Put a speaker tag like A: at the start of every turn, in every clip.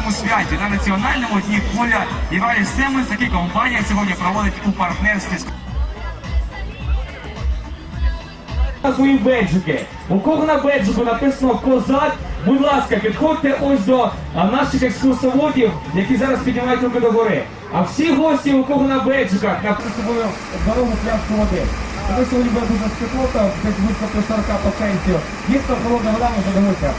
A: нашому святі на національному дні поля Івалі Семенс, який компанія сьогодні проводить у партнерстві з
B: свої беджики. У кого на беджику написано козак, будь ласка, підходьте ось до наших екскурсоводів, які зараз піднімають руки до гори. А всі гості, у кого на беджиках, написано собою дорогу пляшку води. Тому сьогодні буде дуже спекотно, десь близько по 40 по Цельсію. Дійсно, холодна вода може дивитися.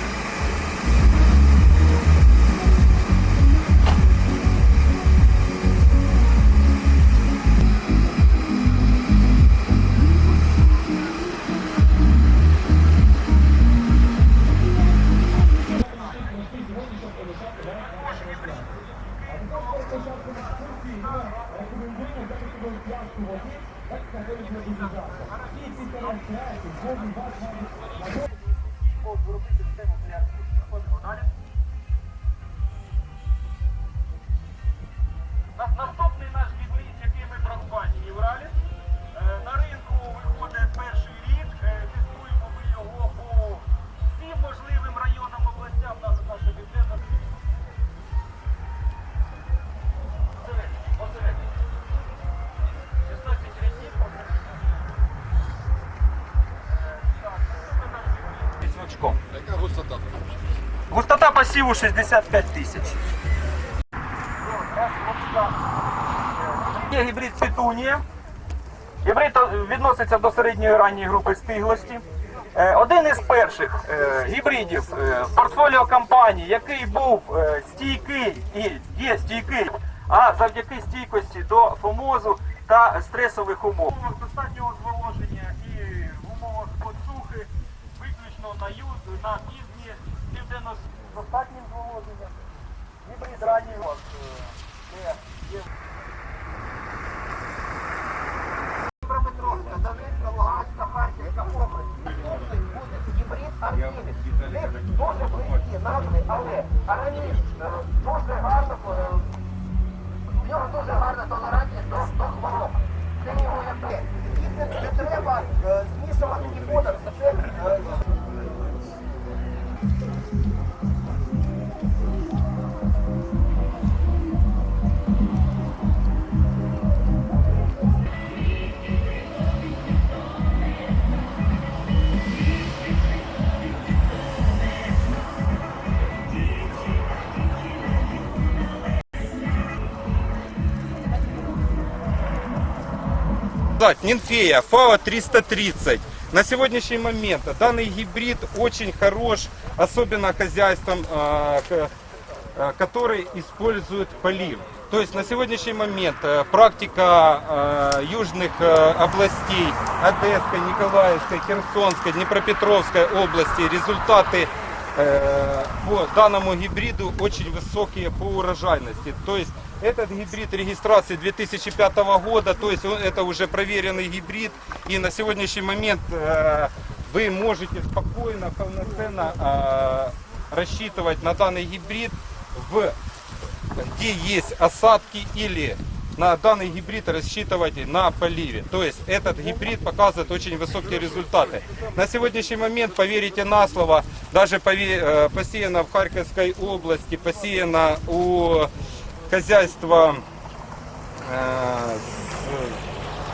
C: Ficou duro, porque
D: o Густота
C: посіву 65 тисяч. Є гібрид Світунія. Гібрид е, відноситься до середньої ранньої групи стиглості. Е, Один із перших е, гібридів в портфоліо компанії, який був стійкий і є стійкий, а завдяки стійкості до фомозу та стресових умов. В умовах достатнього зволоження і в умовах подсухи, виключно на юзу, на півдні, південно з достатнім зволоженням. Гібрид ранній е, де є
E: Дніпропетровська, Донецька, Луганська, Харківська область. Наступний гібрид Артеміс. В дуже близькі назви, але Араміс е, дуже гарно, е, в нього дуже гарна толерантність до, до хвороб. Це його якби. І не, треба е, змішувати ні подер, це
F: сказать, Нинфея, ФАО 330. На сегодняшний момент данный гибрид очень хорош, особенно хозяйством, э, к- э, которые используют полив. То есть на сегодняшний момент э, практика э, южных э, областей, Одесской, Николаевской, Херсонской, Днепропетровской области, результаты э, по данному гибриду очень высокие по урожайности. То есть этот гибрид регистрации 2005 года, то есть это уже проверенный гибрид, и на сегодняшний момент э, вы можете спокойно, полноценно э, рассчитывать на данный гибрид в где есть осадки или на данный гибрид рассчитывать на поливе. То есть этот гибрид показывает очень высокие результаты. На сегодняшний момент, поверите на слово, даже э, посеяно в Харьковской области, посеяно у хозяйства э,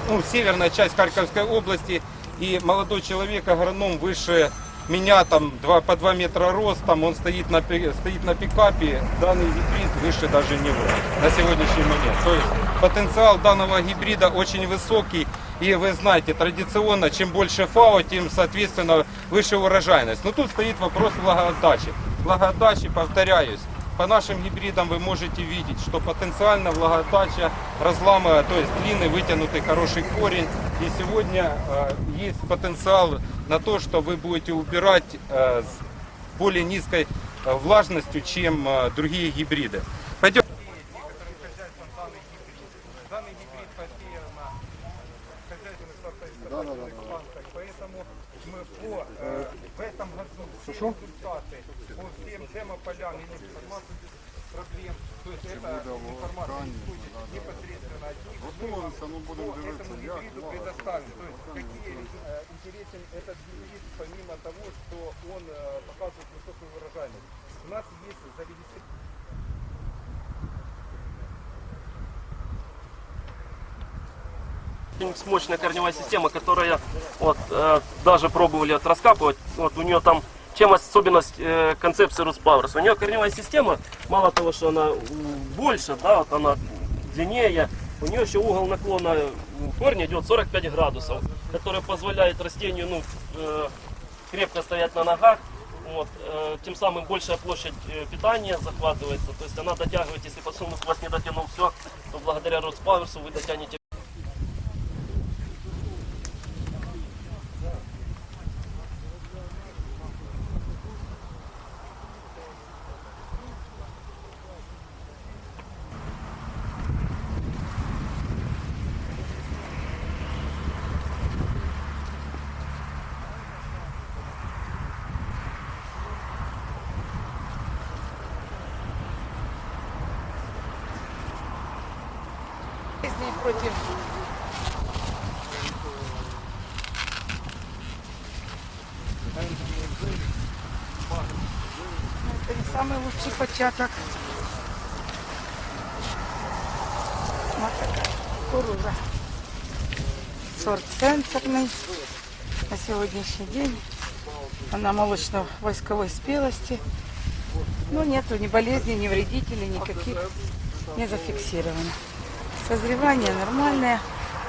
F: ну, северная часть Харьковской области, и молодой человек, агроном выше меня, там два, по 2 метра ростом, он стоит на, стоит на пикапе, данный гибрид выше даже него на сегодняшний момент. То есть потенциал данного гибрида очень высокий, и вы знаете, традиционно, чем больше ФАО, тем, соответственно, выше урожайность. Но тут стоит вопрос влагоотдачи. Влагоотдачи, повторяюсь, по нашим гибридам вы можете видеть, что потенциально влагоотдача разламывая, то есть длинный вытянутый хороший корень. И сегодня э, есть потенциал на то, что вы будете убирать э, с более низкой э, влажностью, чем э, другие гибриды. Э, в этом году все результаты по всем демо-полям или информацию без проблем, то есть это информация исходит непосредственно от них,
D: Готуємося, ну будемо
F: по этому гибриду предоставим. То есть какие э, интересен этот гибрид, помимо того, что он э, показывает высокую урожайность. У нас есть зарегистрировано
D: мощная корневая система, которая вот э, даже пробовали вот раскапывать. Вот у нее там чем особенность э, концепции Руспаверс? У нее корневая система, мало того, что она больше, да, вот она длиннее, у нее еще угол наклона корня идет 45 градусов, который позволяет растению ну, э, крепко стоять на ногах. Вот, э, тем самым большая площадь э, питания захватывается. То есть она дотягивает, если подсолнух у вас не дотянул все, то благодаря Роспаверсу вы дотянете
G: против Это не самый лучший початок. Вот такая кукуруза. Сорт сенсорный. На сегодняшний день она молочно-войсковой спелости. Ну, нету ни болезней, ни вредителей, никаких не зафиксировано. Созревание нормальное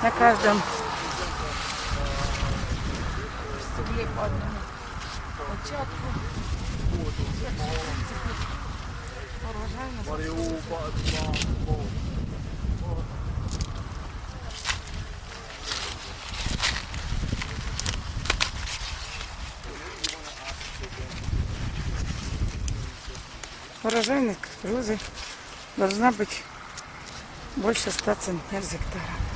G: на каждом стебле по одному початку. Урожайность. Кукурузы должна быть больше 100 центнер с гектара.